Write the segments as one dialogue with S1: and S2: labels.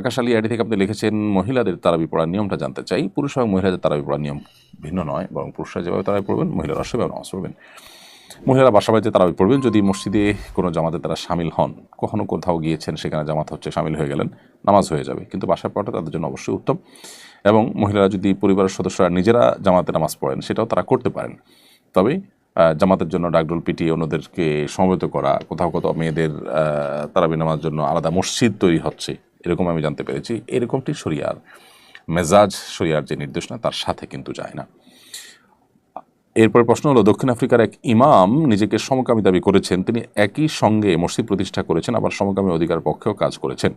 S1: আকাশ Ali ID থেকে আপনি লিখেছেন, মহিলাদের তারাবি পড়ার নিয়মটা জানতে চাই। পুরুষ এবং মহিলাদের তারাবি পড়ার নিয়ম ভিন্ন নয়, বরং পুরুষরা যেভাবে তারাবি পড়বেন, মহিলারা সেভাবে নামাজ পড়বেন। মহিলারা বাসা বাড়িতে তারাবি পড়বেন, যদি মসজিদে কোনো জামাতে তারা সামিল হন। কখনো কোথাও গিয়েছেন, সেখানে জামাত হচ্ছে সামিল হয়ে গেলেন, নামাজ হয়ে যাবে। কিন্তু বাসায় পড়াটা তাদের জন্য অবশ্যই উত্তম। এবং মহিলারা যদি পরিবারের সদস্যরা নিজেরা জামাতে নামাজ পড়েন, সেটাও তারা করতে পারেন। তবে জামাতের জন্য ডাকডোল পিটিয়ে অন্যদেরকে সমবেত করা, কোথাও কোথাও মেয়েদের তারাবি নামাজ জন্য আলাদা মসজিদ তৈরি হচ্ছে। এরকম আমি জানতে পেরেছি, এরকমটি শরিয়ার, মেজাজ শরিয়ার যে নির্দেশনা তার সাথে কিন্তু যায় না। এরপর প্রশ্ন হলো, দক্ষিণ আফ্রিকার এক ইমাম নিজেকে সমকামী দাবি করেছেন, তিনি একই সঙ্গে মসজিদ প্রতিষ্ঠা করেছেন, আবার সমকামী অধিকার পক্ষেও কাজ করেছেন।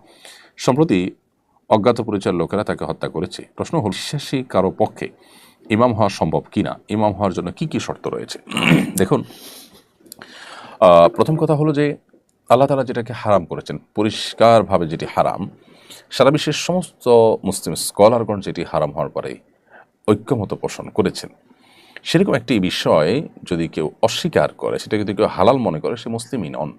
S1: সম্প্রতি অজ্ঞাত পরিচয়ের লোকেরা তাকে হত্যা করেছে। প্রশ্ন হল, বিশ্বাসী কারও পক্ষে ইমাম হওয়া সম্ভব কিনা? ইমাম হওয়ার জন্য কি কি শর্ত রয়েছে? দেখুন প্রথম কথা হলো যে আল্লাহ তালা যেটাকে হারাম করেছেন, পরিষ্কারভাবে যেটি হারাম, সারা বিশ্বের সমস্ত মুসলিম স্কলারগণ যেটি হারাম হওয়ার পরে ঐক্যমত পোষণ করেছেন। সেরকম একটি বিষয় যদি কেউ অস্বীকার করে, সেটা যদি কেউ হালাল মনে করে, সে মুসলিমই নন।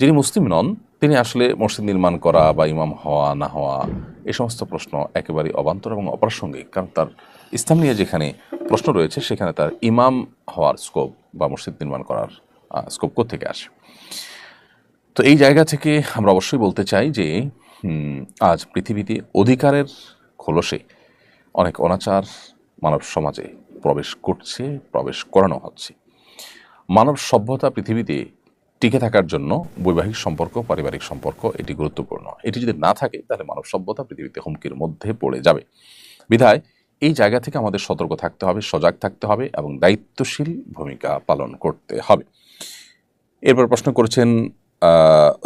S1: যিনি মুসলিম নন, তিনি আসলে মসজিদ নির্মাণ করা বা ইমাম হওয়া, না হওয়া, এ সমস্ত প্রশ্ন একেবারেই অবান্তর এবং অপ্রাসঙ্গিক। কারণ তার ইসলাম নিয়ে যেখানে প্রশ্ন রয়েছে, সেখানে তার ইমাম হওয়ার স্কোপ বা মসজিদ নির্মাণ করার স্কোপ থেকে আসে? তো এই জায়গা থেকে আমরা অবশ্যই বলতে চাই যে আজ পৃথিবীতে অধিকারের খোলসে অনেক অনাচার মানব সমাজে প্রবেশ করছে, প্রবেশ করানো হচ্ছে। মানব সভ্যতা পৃথিবীতে টিকে থাকার জন্য বৈবাহিক সম্পর্ক, পারিবারিক সম্পর্ক, এটি গুরুত্বপূর্ণ। এটি যদি না থাকে, তাহলে মানব সভ্যতা পৃথিবীতে হুমকির মধ্যে পড়ে যাবে। বিধায় এই জায়গা থেকে আমাদের সতর্ক থাকতে হবে, সজাগ থাকতে হবে এবং দায়িত্বশীল ভূমিকা পালন করতে হবে। এরপর প্রশ্ন করেছেন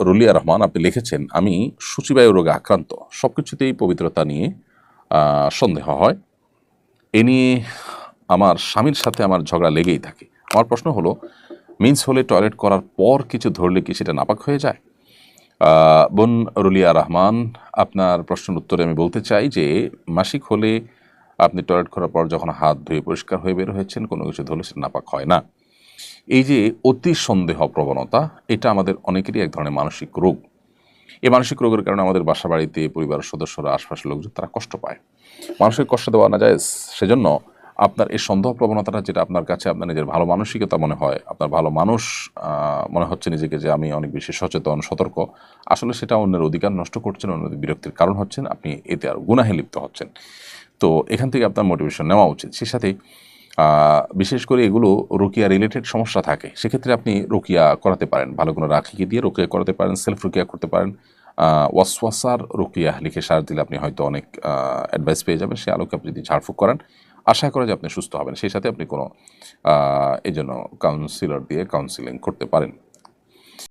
S1: রুলিয়া রহমান, আপনি লিখেছেন, আমি সূচিবায়ু রোগে আক্রান্ত। সব কিছুতেই পবিত্রতা নিয়ে সন্দেহ হয়। এ নিয়ে আমার স্বামীর সাথে আমার ঝগড়া লেগেই থাকে। আমার প্রশ্ন হলো, মিন্স হলে টয়লেট করার পর কিছু ধরলে কি সেটা নাপাক হয়ে যায়? বোন রুলিয়া রহমান, আপনার প্রশ্নের উত্তরে আমি বলতে চাই যে, মাসিক হলে আপনি টয়লেট করার পর যখন হাত ধুয়ে পরিষ্কার হয়ে বের হয়েছেন, কোনো কিছু ধরলে সেটা নাপাক হয় না। এই যে অতি সন্দেহ প্রবণতা এটা আমাদের অনেকেরই এক ধরনের মানসিক রোগ। এই মানসিক রোগের কারণে আমাদের বাসা বাড়িতে পরিবারের সদস্যরা, আশপাশের লোকজন, তারা কষ্ট পায়। মানুষের কষ্ট দেওয়া না যায়, সেজন্য আপনার এই সন্দেহ প্রবণতাটা যেটা আপনার কাছে আপনার নিজের ভালো মানসিকতা মনে হয়, আপনার ভালো মানুষ মনে হচ্ছে নিজেকে যে আমি অনেক বেশি সচেতন, সতর্ক, আসলে সেটা অন্যের অধিকার নষ্ট করছেন, অন্যদের বিরক্তির কারণ হচ্ছেন, আপনি এতে আর গুনাহে লিপ্ত হচ্ছেন। তো এখান থেকে আপনার মোটিভেশন নেওয়া উচিত। সে সাথে বিশেষ করে এগুলো রোকিয়া রিলেটেড সমস্যা থাকে। সেক্ষেত্রে আপনি রোকিয়া করাতে পারেন। ভালো কোনো রাখিকে দিয়ে রোকিয়া করাতে পারেন সেলফ রোকিয়া করতে পারেন। ওয়াসওয়াসার রোকিয়া লিখে সার দিলে আপনি হয়তো অনেক অ্যাডভাইস পেয়ে যাবেন। সে আলোকে আপনি যদি ঝাড়ফুঁক করেন, আশা করা যে আপনি সুস্থ হবেন। সেই সাথে আপনি কোনো এই জন্য কাউন্সিলর দিয়ে কাউন্সিলিং করতে পারেন।